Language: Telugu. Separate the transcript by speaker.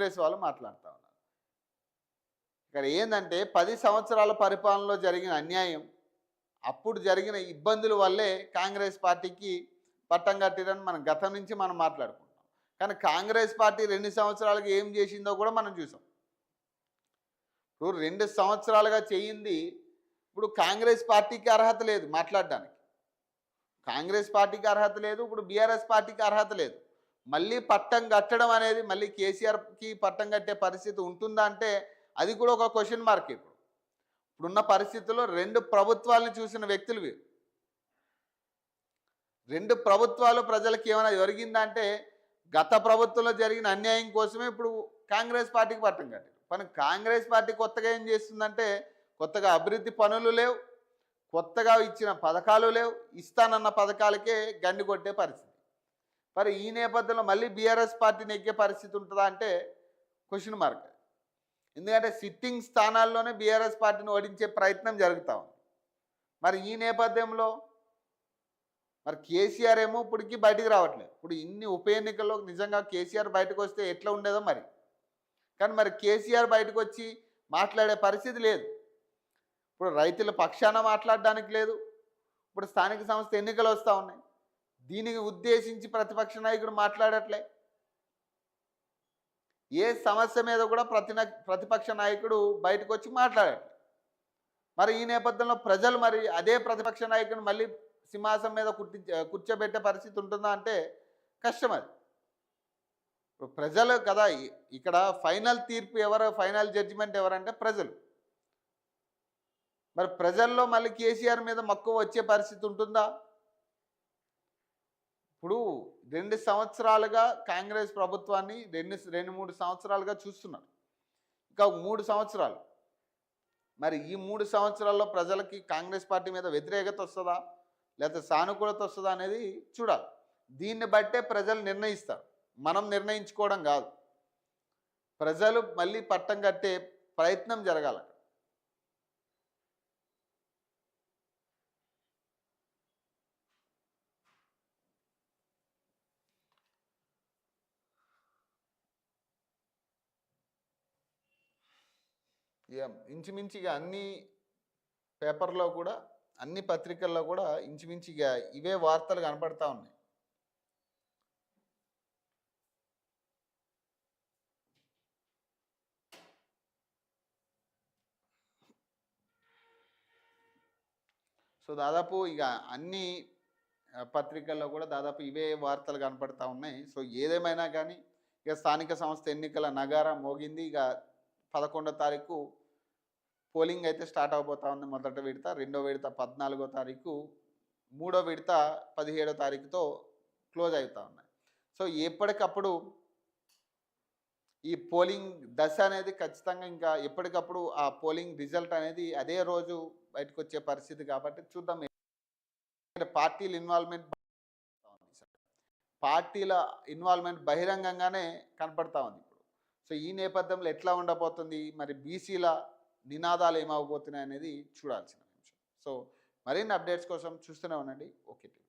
Speaker 1: కాంగ్రెస్ వాళ్ళు మాట్లాడుతూ ఉన్నారు. ఇక్కడ ఏంటంటే పది సంవత్సరాల పరిపాలనలో జరిగిన అన్యాయం అప్పుడు జరిగిన ఇబ్బందుల వల్లే కాంగ్రెస్ పార్టీకి పట్టం కట్టిరని మనం గతం నుంచి మనం మాట్లాడుకుంటాం కానీ కాంగ్రెస్ పార్టీ రెండు సంవత్సరాలకు ఏం చేసిందో కూడా మనం చూసాం. ఇప్పుడు రెండు సంవత్సరాలుగా చేయింది ఇప్పుడు కాంగ్రెస్ పార్టీకి అర్హత లేదు మాట్లాడడానికి. కాంగ్రెస్ పార్టీకి అర్హత లేదు ఇప్పుడు బీఆర్ఎస్ పార్టీకి అర్హత లేదు. మళ్ళీ పట్టం కట్టడం అనేది మళ్ళీ కేసీఆర్కి పట్టం కట్టే పరిస్థితి ఉంటుందా అంటే అది కూడా ఒక క్వశ్చన్ మార్క్ ఇప్పుడు. ఇప్పుడున్న పరిస్థితుల్లో రెండు ప్రభుత్వాలను చూసిన వ్యక్తులు వీరు. రెండు ప్రభుత్వాలు ప్రజలకు ఏమైనా జరిగిందంటే గత ప్రభుత్వంలో జరిగిన అన్యాయం కోసమే ఇప్పుడు కాంగ్రెస్ పార్టీకి పట్టం కట్టారు. కానీ కాంగ్రెస్ పార్టీ కొత్తగా ఏం చేస్తుందంటే కొత్తగా అభివృద్ధి పనులు లేవు కొత్తగా ఇచ్చిన పథకాలు లేవు ఇస్తానన్న పథకాలకే గండి కొట్టే పరిస్థితి. మరి ఈ నేపథ్యంలో మళ్ళీ బీఆర్ఎస్ పార్టీని ఎక్కే పరిస్థితి ఉంటుందా అంటే క్వశ్చన్ మార్క్. ఎందుకంటే సిట్టింగ్ స్థానాల్లోనే బీఆర్ఎస్ పార్టీని ఓడించే ప్రయత్నం జరుగుతూ ఉంది. మరి ఈ నేపథ్యంలో మరి కేసీఆర్ ఏమో ఇప్పటికి బయటికి రావట్లేదు. ఇప్పుడు ఇన్ని ఉప ఎన్నికల్లో నిజంగా కేసీఆర్ బయటకు వస్తే ఎట్లా ఉండేదో మరి. కానీ మరి కేసీఆర్ బయటకు వచ్చి మాట్లాడే పరిస్థితి లేదు. ఇప్పుడు రైతుల పక్షాన మాట్లాడడానికి లేదు. ఇప్పుడు స్థానిక సంస్థ ఎన్నికలు వస్తూ ఉన్నాయి. దీనికి ఉద్దేశించి ప్రతిపక్ష నాయకుడు మాట్లాడట్లే. ఏ సమస్య మీద కూడా ప్రతి ప్రతిపక్ష నాయకుడు బయటకు వచ్చి మాట్లాడట్లే. మరి ఈ నేపథ్యంలో ప్రజలు మరి అదే ప్రతిపక్ష నాయకుడిని మళ్ళీ సింహాసం మీద కుర్తి కూర్చోబెట్టే పరిస్థితి ఉంటుందా అంటే కష్టం అది. ఇప్పుడు ప్రజలు కదా ఇక్కడ ఫైనల్ తీర్పు ఎవరు ఫైనల్ జడ్జిమెంట్ ఎవరంటే ప్రజలు. మరి ప్రజల్లో మళ్ళీ కేసీఆర్ మీద మక్కువ వచ్చే పరిస్థితి ఉంటుందా? ఇప్పుడు రెండు సంవత్సరాలుగా కాంగ్రెస్ ప్రభుత్వాన్ని రెండు రెండు మూడు సంవత్సరాలుగా చూస్తున్నారు. ఇంకా మూడు సంవత్సరాలు. మరి ఈ మూడు సంవత్సరాల్లో ప్రజలకి కాంగ్రెస్ పార్టీ మీద వ్యతిరేకత వస్తుందా? లేకపోతే సానుకూలత వస్తుందా అనేది చూడాలి. దీన్ని బట్టే ప్రజలు నిర్ణయిస్తారు. మనం నిర్ణయించుకోవడం కాదు. ప్రజలు మళ్ళీ పట్టం కట్టే ప్రయత్నం జరగాలి. ఇంచుమించుగా అన్ని పేపర్లో కూడా అన్ని పత్రికల్లో కూడా ఇంచుమించుగా ఇవే వార్తలు కనపడతా ఉన్నాయి. సో దాదాపు ఇక అన్ని పత్రికల్లో కూడా దాదాపు ఇవే వార్తలు కనపడతా ఉన్నాయి. సో ఏదేమైనా కానీ ఇక స్థానిక సంస్థ ఎన్నికల నగారం మోగింది. ఇక పదకొండో తారీఖు పోలింగ్ అయితే స్టార్ట్ అవబోతా ఉంది. మొదటి విడత రెండో విడత పద్నాలుగో తారీఖు మూడో విడత పదిహేడో తారీఖుతో క్లోజ్ అవుతూ ఉన్నాయి. సో ఎప్పటికప్పుడు ఈ పోలింగ్ దశ అనేది ఖచ్చితంగా ఇంకా ఎప్పటికప్పుడు ఆ పోలింగ్ రిజల్ట్ అనేది అదే రోజు బయటకు వచ్చే పరిస్థితి కాబట్టి చూద్దాం. పార్టీల ఇన్వాల్వ్మెంట్ పార్టీల ఇన్వాల్వ్మెంట్ బహిరంగంగానే కనపడతా ఉంది ఇప్పుడు. సో ఈ నేపథ్యంలో ఎట్లా ఉండబోతుంది? మరి బీసీల నినాదాలు ఏమవబోతున్నాయి అనేది చూడాల్సిన అంశం సో మరిన్ని అప్డేట్స్ కోసం చూస్తూనే ఉండండి. Okay TV.